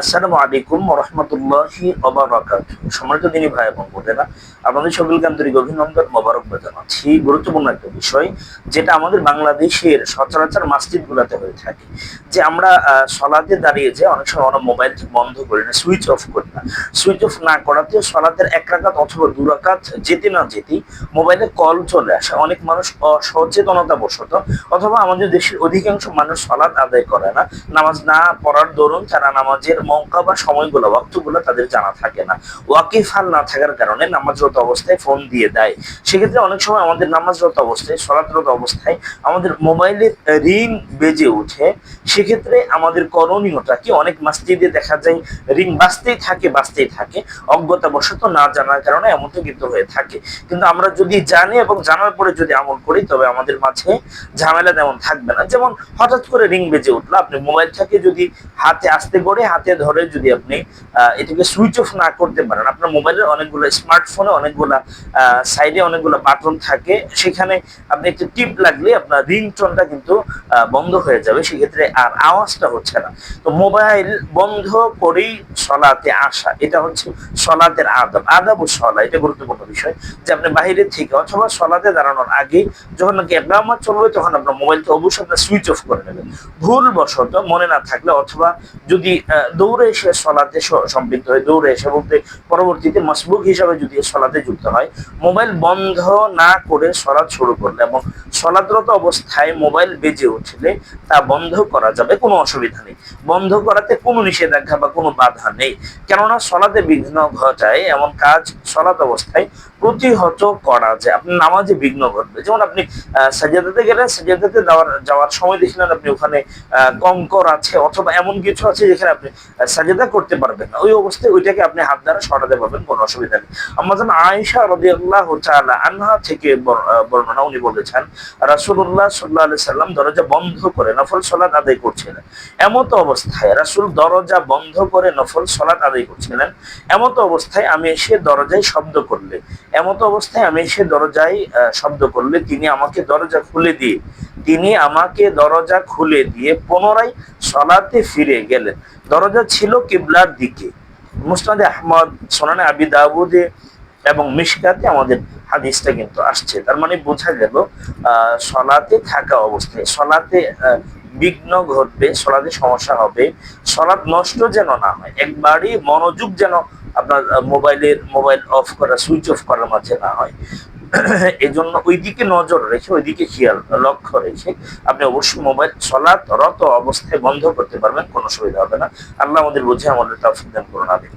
আসসালামু আলাইকুম রহমতুল্লাহি সম্মানিত দিনী ভাই এবং বোনেরা, আপনাদের সকলকে আন্তরিক অভিনন্দন মোবারকবাদ জানাচ্ছি। গুরুত্বপূর্ণ একটা বিষয়, যেটা আমাদের বাংলাদেশের সচরাচর মসজিদগুলোতে হয়ে থাকে, যে আমরা সলাতে দাঁড়িয়ে যে অনেক সময় আমরা মোবাইল বন্ধ করি না, সুইচ অফ করি না। সুইচ অফ না করাতে সলাতের এক রাকাত অথবা দু রাকাত যেতে না যেতেই মোবাইলে কল চলে আসে। অনেক মানুষ অসচেতনতা বশত অথবা আমাদের দেশের অধিকাংশ মানুষ সলাৎ আদায় করে না। নামাজ না পড়ার দরুন তারা নামাজের মৌকা বা সময়গুলো ওয়াক্তগুলো তাদের জানা থাকে না। ওয়াকিফ হাল না থাকার কারণে নামাজরত অবস্থায় ফোন দিয়ে দেয়। সেক্ষেত্রে অনেক সময় আমাদের নামাজরত অবস্থায়, সলাতরত অবস্থায় আমাদের মোবাইলের রিং বেজে উঠে সেক্ষেত্রে আমাদের করণীয়টা কি? অনেক মসজিদে দেখা যায় রিং বাজতেই থাকে বাজতেই থাকে। অজ্ঞতাবশত না জানার কারণে এমনটা কিন্তু হয়ে থাকে। কিন্তু আমরা যদি জানি এবং জানার পরে যদি আমল করি, তবে আমাদের মাঝে ঝামেলা তেমন থাকবে না। যেমন হঠাৎ করে রিং বেজে উঠল, আপনি মোবাইল থেকে যদি হাতে আসতে করে হাতে ধরে যদি আপনি এটাকে সুইচ অফ না করতে পারেন, আপনার মোবাইলের অনেকগুলো স্মার্টফোনে অনেকগুলো সাইডে অনেকগুলো বাটন থাকে, সেখানে আপনি একটু টিপ লাগলে আপনার রিংটোনটা কিন্তু বন্ধ হয়ে যাবে, সেক্ষেত্রে আর আওয়াজটা হচ্ছে না। তো মোবাইল বন্ধ করেই সলাতে আসা, এটা হচ্ছে সলাতের আদব। আদব ও সলা, এটা গুরুত্বপূর্ণ বিষয়, যে আপনি বাইরে থেকে অথবা সলাতে দাঁড়ানোর আগে, যখন নাকি একামাত চলবে, তখন আপনার মোবাইলটা অবশ্যই আপনার সুইচ অফ করে নেবেন। ভুল বশত মনে না থাকলে অথবা যদি দৌড়ে এসে সলাতে সম্পৃক্ত হয় দৌড়ে এসে বলতে পরবর্তীতে মসবুক হিসাবে যদি সলাতে যুক্ত হয়, মোবাইল বন্ধ না করে সলাৎ শুরু করলে এবং সলাদরত অবস্থায় মোবাইল বেজে উঠলে তা বন্ধ করা যাবে, কোনো অসুবিধা নেই। বন্ধ করাতে কোনো নিষেধাজ্ঞা বা কোনো বাধা নেই। কেননা সলাতে বিঘ্ন ঘটায় এমন কাজ সলাত অবস্থায় প্রতিহত করা যায়। আপনি নামাজে বিঘ্ন ঘটবে। যেমন আপনি সাজাদাতে গেলেন, সাজাদাতে যাওয়ার সময় দেখলেন আপনি ওখানে কঙ্কর আছে অথবা এমন কিছু আছে যেখানে আপনি সাজেদা করতে পারবেন ওই অবস্থায় ওইটাকে আপনি হাত দ্বারা সরাতে পারবেন, কোনো অসুবিধা নেই। আমাজন আয়েশা রাদিয়াল্লাহু তাআলা আনহা থেকে বর্ণনা উনি বলেছেন, রাসূলুল্লাহ সাল্লাল্লাহু আলাইহি সাল্লাম দরজা বন্ধ করে নফল সলাদ আদায় করছিলেন। এমত অবস্থায় রাসূল দরজা বন্ধ করে নফল সালাত আদায় করছিলেন। এমত অবস্থায় আমি এসে দরজায় শব্দ করলে এমত অবস্থায় আমি সে দরজায় শব্দ করলে তিনি আমাকে দরজা খুলে দিয়ে তিনি আমাকে দরজা খুলে দিয়ে পুনরায় সলাতে ফিরে গেলেন। দরজা ছিল কিবলার দিকে। মুসনাদে আহমদ সোনানে আবি দাউদে এবং মিশকাতে আমাদের হাদিসটা কিন্তু আসছে। তার মানে বোঝা গেল আহ, সলাতে থাকা অবস্থায় সলাতে বিঘ্ন ঘটবে সলাতে সমস্যা হবে। সলাদ নষ্ট যেন না হয়, একবারই মনোযোগ যেন আপনার মোবাইলের মোবাইল অফ করা সুইচ অফ করার মাঝে না হয়। এই জন্য ওইদিকে নজর রেখে, ওইদিকে খেয়াল, লক্ষ্য রেখে আপনি অবশ্যই মোবাইল চলাত রত অবস্থায় বন্ধ করতে পারবেন, কোনো সুবিধা হবে না। আল্লাহ আমাদের বুঝে, আমাদের তাফিক দান করুন, আমিন।